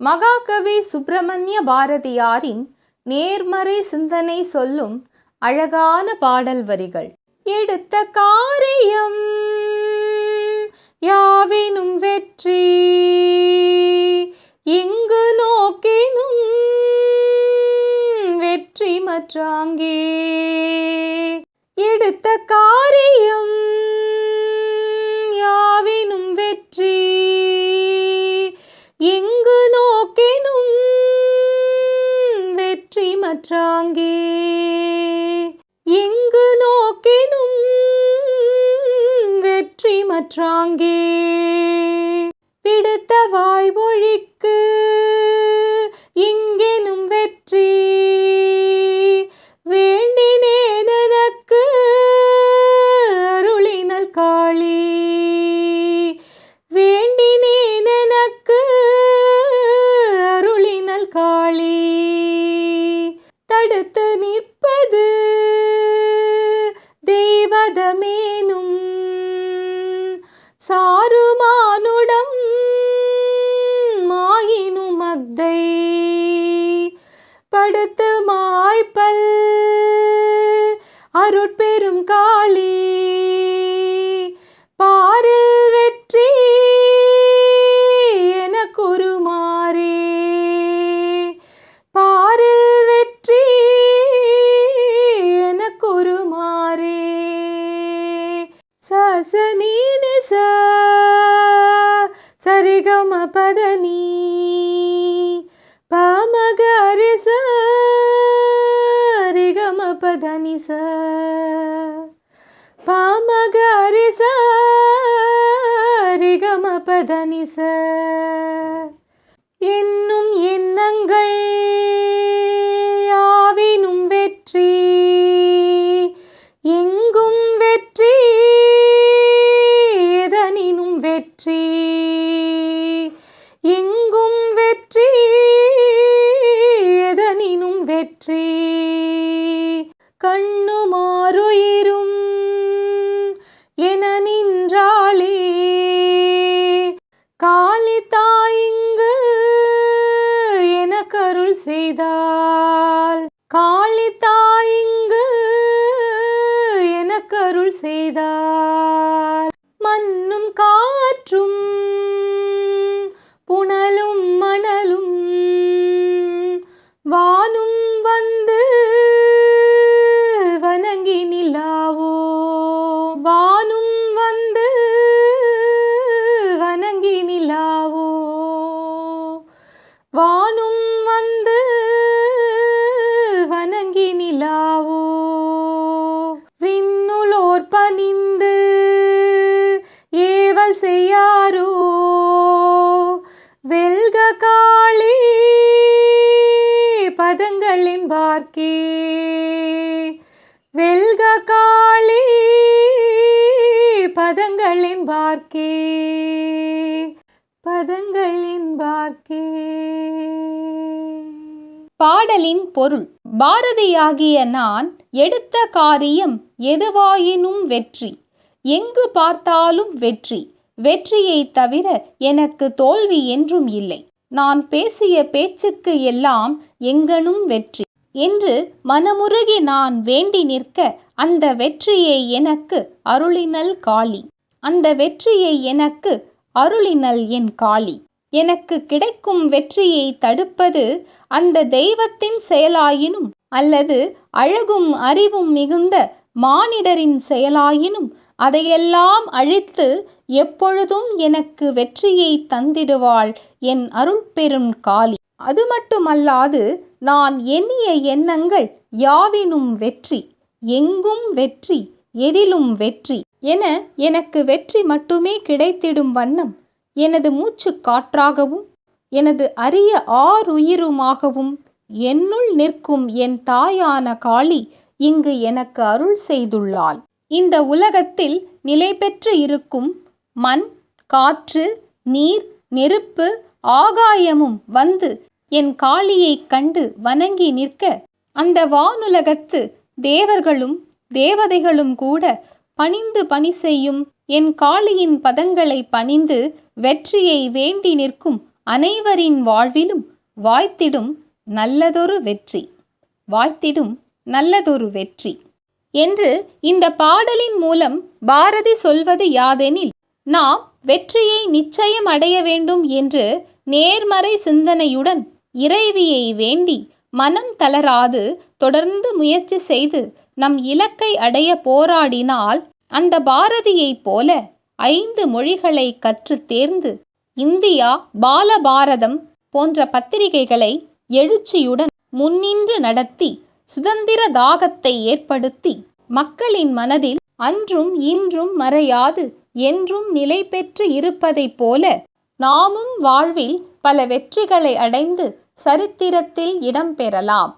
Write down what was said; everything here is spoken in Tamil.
மகாகவி சுப்பிரமணிய பாரதியாரின் நேர்மறை சிந்தனை சொல்லும் அழகான பாடல் வரிகள். எடுத்த காரியம் யாவினும் வெற்றி எங்கு நோக்கினும் வெற்றி மற்றாங்கே. எடுத்த காரியம் யாவினும் வெற்றி வெற்றி மற்றாங்கே எங்கு நோக்கினும் வெற்றி மற்றாங்கே. பிடித்த வாய்மொழிக்கு தெய்வதமேனும் சாருமானுடம் மாயினும் அக்தை படுத்து மாய்ப்பல் அருட்பெரும் காளி நீ நிச சரிகம பதனி பமகரி சரிகம பதனி ச. பமகரி சரிகம பதனி ச. என்னும் எண்ணங்கள் என விண்ணுலோர் பணிந்து ஏவல் செய்யாரோ? வெல்க காளி பதங்களின் பார்க்கே. வெல்க காளி பதங்களின் பார்க்கே. பதங்களின் பார்க்கே. பாடலின் பொருள். பாரதியாகிய நான் எடுத்த காரியம் எதுவாயினும் வெற்றி. எங்கு பார்த்தாலும் வெற்றி. வெற்றியை தவிர எனக்கு தோல்வி என்றும் இல்லை. நான் பேசிய பேச்சுக்கு எல்லாம் எங்கனும் வெற்றி. என்று மனமுருகி நான் வேண்டி நிற்க அந்த வெற்றியை எனக்கு அருளினல் காளி. அந்த வெற்றியை எனக்கு அருளினல் என் காளி. எனக்கு கிடைக்கும் வெற்றியை தடுப்பது அந்த தெய்வத்தின் செயலாயினும் அல்லது அழகும் அறிவும் மிகுந்த மானிடரின் செயலாயினும் அதையெல்லாம் அழித்து எப்பொழுதும் எனக்கு வெற்றியை தந்திடுவாள் என் அருள் பெரும் காளி. அது மட்டுமல்லாது நான் எண்ணிய எண்ணங்கள் யாவினும் வெற்றி எங்கும் வெற்றி எதிலும் வெற்றி என எனக்கு வெற்றி மட்டுமே கிடைத்திடும் வண்ணம் எனது மூச்சு காற்றாகவும் எனது அரிய ஆறுயிருமாகவும் என்னுள் நிற்கும் என் தாயான காளி இங்கு எனக்கு அருள் செய்துள்ளாள். இந்த உலகத்தில் நிலை பெற்று இருக்கும் மண் காற்று நீர் நெருப்பு ஆகாயமும் வந்து என் காளியைக் கண்டு வணங்கி நிற்க அந்த வானுலகத்து தேவர்களும் தேவதைகளும் கூட பணிந்து பணி செய்யும் என் காளியின் பதங்களை பணிந்து வெற்றியை வேண்டி நிற்கும் அனைவரின் வாழ்விலும் வாய்த்திடும் நல்லதொரு வெற்றி. வாய்த்திடும் நல்லதொரு வெற்றி. என்று இந்த பாடலின் மூலம் பாரதி சொல்வது யாதெனில் நாம் வெற்றியை நிச்சயம் அடைய வேண்டும் என்று நேர்மறை சிந்தனையுடன் இறைவியை வேண்டி மனம் தளராது தொடர்ந்து முயற்சி செய்து நம் இலக்கை அடைய போராடினால் அந்த பாரதியைப் போல ஐந்து மொழிகளை கற்றுத் தேர்ந்து இந்தியா பாலபாரதம் போன்ற பத்திரிகைகளை எழுச்சியுடன் முன்னின்று நடத்தி சுதந்திர தாகத்தை ஏற்படுத்தி மக்களின் மனதில் அன்றும் இன்றும் மறையாது என்றும் நிலை பெற்று இருப்பதைப் போல நாமும் வாழ்வில் பல வெற்றிகளை அடைந்து சரித்திரத்தில் இடம்பெறலாம்